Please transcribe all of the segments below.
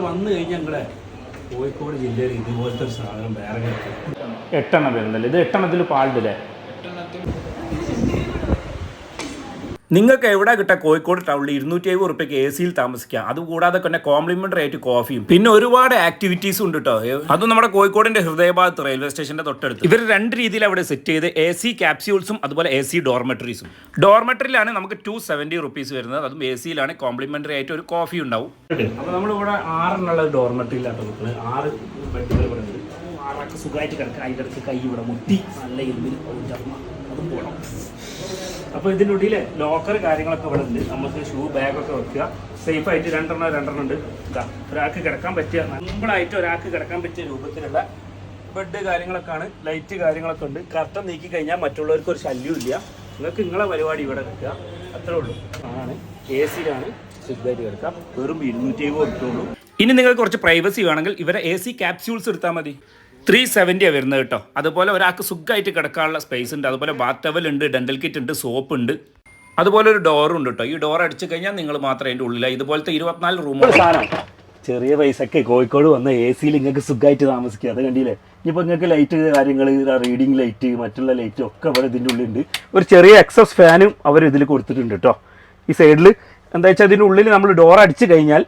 വന്നു കഴിഞ്ഞാൽ ഞങ്ങളെ കോഴിക്കോട് ജില്ലയിൽ ഇതുപോലത്തെ ഒരു സാധനം വേറെ കിട്ടും എട്ടെണ്ണം വരുന്നില്ല ഇത് എട്ടെണ്ണത്തിൽ പാടുണ്ടല്ലേ നിങ്ങൾക്ക് എവിടെ കിട്ടാം കോഴിക്കോട് ടൗണിൽ ഇരുന്നൂറ്റി അമ്പത് റുപ്യക്ക് എ സിയിൽ താമസിക്കാം. അതുകൂടാതെ തന്നെ കോംപ്ലിമെന്ററി ആയിട്ട് കോഫിയും പിന്നെ ഒരുപാട് ആക്ടിവിറ്റീസ് ഉണ്ട് കേട്ടോ അതും നമ്മുടെ കോഴിക്കോടിന്റെ ഹൃദയഭാഗത്ത് റെയിൽവേ സ്റ്റേഷന്റെ തൊട്ടടുത്ത്. ഇവർ രണ്ട് രീതിയിൽ അവിടെ സെറ്റ് ചെയ്ത് എ സി ക്യാപ്സ്യൂൾസും അതുപോലെ എ സി ഡോർമെട്രീസും ഡോർമെട്രിയിലാണ് നമുക്ക് ടു സെവന്റി റുപ്പീസ് വരുന്നത്. അതും എ സിയിലാണ് കോംപ്ലിമെന്ററി ആയിട്ട് ഒരു കോഫി ഉണ്ടാവും. അപ്പോൾ നമ്മളിവിടെ ആറെണ്ണുള്ള ഡോർമെട്രിയിലാണ് ആറ് ഉണ്ട്. സുഖമായിട്ട് കിടക്കുക അതിന്റെ അടുത്ത് കൈ ഇവിടെ മുട്ടി. നല്ല ഇരുമ്പിൽ അതും പോകണം അപ്പോൾ ഇതിന്റെ ഉള്ളിൽ ലോക്കർ കാര്യങ്ങളൊക്കെ ഇവിടെ ഉണ്ട്. നമുക്ക് ഷൂ ബാഗൊക്കെ വെക്കുക. സേഫ് ആയിട്ട് രണ്ടെണ്ണം രണ്ടെണ്ണം ഉണ്ട്. ഇതാ ഒരാൾക്ക് കിടക്കാൻ പറ്റിയ സിമ്പിളായിട്ട് ഒരാൾക്ക് കിടക്കാൻ പറ്റിയ രൂപത്തിലുള്ള ബെഡ് കാര്യങ്ങളൊക്കെ ആണ് ലൈറ്റ് കാര്യങ്ങളൊക്കെ ഉണ്ട്. കർട്ടൻ നീക്കി കഴിഞ്ഞാൽ മറ്റുള്ളവർക്ക് ഒരു ശല്യം ഇല്ല. നിങ്ങൾക്ക് നിങ്ങളെ പരിപാടി ഇവിടെ വെക്കുക. അത്രേ ഉള്ളൂ. ആണ്. എ സിയിലാണ് സുഖമായിട്ട് കിടക്കാം വെറും ഇരുന്നൂറ്റി എഴുപത് ഉള്ളൂ. ഇനി നിങ്ങൾക്ക് കുറച്ച് പ്രൈവസി വേണമെങ്കിൽ ഇവരെ എ സി ക്യാപ്സ്യൂൾസ് എടുത്താൽ മതി. ത്രീ സെവന്റിയാണ് വരുന്നത് കേട്ടോ. അതുപോലെ ഒരാൾക്ക് സുഖമായിട്ട് കിടക്കാനുള്ള സ്പേസ് ഉണ്ട്. അതുപോലെ ബാത്ത് ടവൽ ഉണ്ട് ഡെന്റൽ കിറ്റ് ഉണ്ട് സോപ്പ് ഉണ്ട്. അതുപോലെ ഒരു ഡോറും ഉണ്ട് കേട്ടോ. ഈ ഡോർ അടിച്ചു കഴിഞ്ഞാൽ നിങ്ങൾ മാത്രമേ അതിന്റെ ഉള്ളിൽ ഇതുപോലത്തെ ഇരുപത്തിനാല് റൂമുകൾ സാധനം. ചെറിയ പൈസക്ക് കോഴിക്കോട് വന്ന എ സിയിൽ നിങ്ങൾക്ക് സുഖമായിട്ട് താമസിക്കുക. അത് കണ്ടില്ലേ? ഇനിയിപ്പോൾ നിങ്ങൾക്ക് ലൈറ്റ് കാര്യങ്ങൾ റീഡിങ് ലൈറ്റ് മറ്റുള്ള ലൈറ്റ് ഒക്കെ അവിടെ ഇതിന്റെ ഉള്ളിലുണ്ട് ഒരു ചെറിയ എക്സസ് ഫാനും അവർ ഇതിൽ കൊടുത്തിട്ടുണ്ട് കേട്ടോ. ഈ സൈഡിൽ എന്താ വെച്ചാൽ ഇതിന്റെ ഉള്ളിൽ നമ്മൾ ഡോർ അടിച്ചു കഴിഞ്ഞാൽ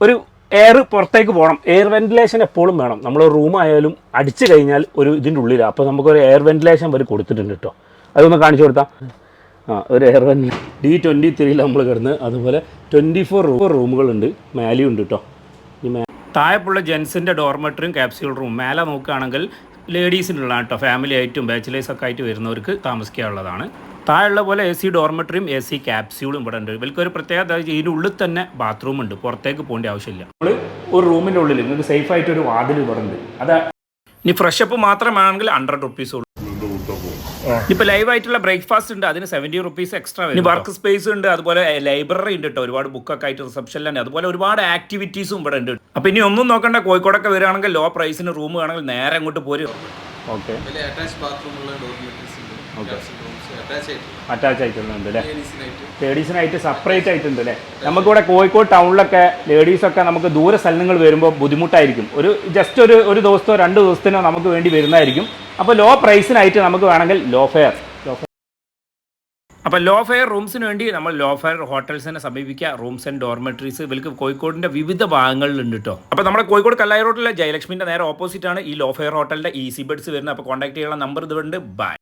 ഒരു എയർ പുറത്തേക്ക് പോകണം. എയർ വെന്റിലേഷൻ എപ്പോഴും വേണം. നമ്മൾ റൂം ആയാലും അടിച്ചു കഴിഞ്ഞാൽ ഒരു ഇതിന്റെ ഉള്ളിലാണ് അപ്പോൾ നമുക്കൊരു എയർ വെന്റിലേഷൻ വരെ കൊടുത്തിട്ടുണ്ട് കേട്ടോ. അതൊന്ന് കാണിച്ചു കൊടുത്താൽ ആ ഒരു എയർ വെൻ ഡി ട്വന്റി ത്രീയിൽ നമ്മൾ കിടന്ന് അതുപോലെ ട്വന്റി ഫോർ റൂമുകളുണ്ട്. മേലെയും ഉണ്ട് കേട്ടോ. ഈ മേ താഴെപ്പുള്ള ജെൻസിന്റെ ഡോർമെറ്ററിയും ക്യാപ്സ്യൂൾ റൂം മേലെ നോക്കുകയാണെങ്കിൽ ലേഡീസിനുള്ളതാണ് കേട്ടോ ഫാമിലി ആയിട്ടും ബാച്ചിലേഴ്സ് ഒക്കെ ആയിട്ട് വരുന്നവർക്ക് താമസിക്കാനുള്ളതാണ്. താഴെയുള്ള പോലെ എ സി ഡോർമെറ്ററിയും എ സി ക്യാപ്സ്യൂളും ഇവിടെ ഉണ്ട്. ഇവർക്ക് ഒരു പ്രത്യേകത ഇതിന്റെ ഉള്ളിൽ തന്നെ ബാത്റൂം ഉണ്ട്. പുറത്തേക്ക് പോകേണ്ട ആവശ്യമില്ല. നമ്മൾ ഒരു റൂമിന്റെ ഉള്ളിൽ നിങ്ങൾക്ക് സേഫായിട്ടൊരു ആയിട്ട് ഒരു വാതിൽ ഇവിടെ ഉണ്ട്. അതാ ഇനി ഫ്രഷപ്പ് മാത്രമാണെങ്കിൽ ഹൺഡ്രഡ് റുപ്പീസ് ഉള്ളൂ. ഇപ്പൊ ലൈവ് ആയിട്ടുള്ള ബ്രേക്ക്ഫാസ്റ്റ് ഉണ്ട്. അതിന് സെവന്റി റുപ്പീസ് എക്സ്ട്രാ വരും വർക്ക് സ്പേസ് ഉണ്ട്. അതുപോലെ ലൈബ്രറി ഉണ്ട് കേട്ടോ ഒരുപാട് ബുക്കൊക്കെ ആയിട്ട് റിസപ്ഷനിലാണ് അതുപോലെ ഒരുപാട് ആക്ടിവിറ്റീസും ഇവിടെ ഉണ്ട് അപ്പൊ ഇനി ഒന്നും നോക്കണ്ട. കോഴിക്കോടൊക്കെ വരികയാണെങ്കിൽ ലോ പ്രൈസിന് റൂം വേണമെങ്കിൽ നേരെ അങ്ങോട്ട് പോരും. ഓക്കെ അറ്റാച്ച് ബാത്റൂമുള്ള ഡോർമെറ്ററീസ് ഉണ്ട്. അറ്റാച്ച് ആയിട്ട് അറ്റാച്ച് ആയിട്ടുള്ളുണ്ട് അല്ലേ? ലേഡീസിനായിട്ട് സെപ്പറേറ്റ് ആയിട്ടുണ്ട് അല്ലേ നമുക്കിവിടെ കോഴിക്കോട് ടൗണിലൊക്കെ ലേഡീസൊക്കെ നമുക്ക് ദൂര സ്ഥലങ്ങൾ വരുമ്പോൾ ബുദ്ധിമുട്ടായിരിക്കും. ഒരു ജസ്റ്റ് ഒരു ഒരു ദിവസത്തോ രണ്ട് ദിവസത്തിനോ നമുക്ക് വേണ്ടി വരുന്നതായിരിക്കും. അപ്പോൾ ലോ പ്രൈസിനായിട്ട് നമുക്ക് വേണമെങ്കിൽ ലോ ഫെയർ ലോ ഫെയർ അപ്പോൾ ലോ ഫെയർ റൂംസിന് വേണ്ടി നമ്മൾ ലോ ഫെയർ ഹോട്ടൽസിനെ സമീപിക്കുക. റൂംസ് ആൻഡ് ഡോർമെറ്ററീസ് ഇവർക്ക് കോഴിക്കോടിന്റെ വിവിധ ഭാഗങ്ങളിലുണ്ട് കേട്ടോ അപ്പോൾ നമ്മുടെ കോഴിക്കോട് കല്ലായി റോഡിലെ ജയലക്ഷ്മിന്റെ നേരെ ഓപ്പോസിറ്റ് ആണ് ഈ ലോ ഫെയർ ഹോട്ടലിന്റെ ഈസി ബെഡ്സ് വരുന്നത്. അപ്പോൾ കോൺടാക്ട് ചെയ്യാനുള്ള നമ്പർ ഇതുണ്ട് ബൈ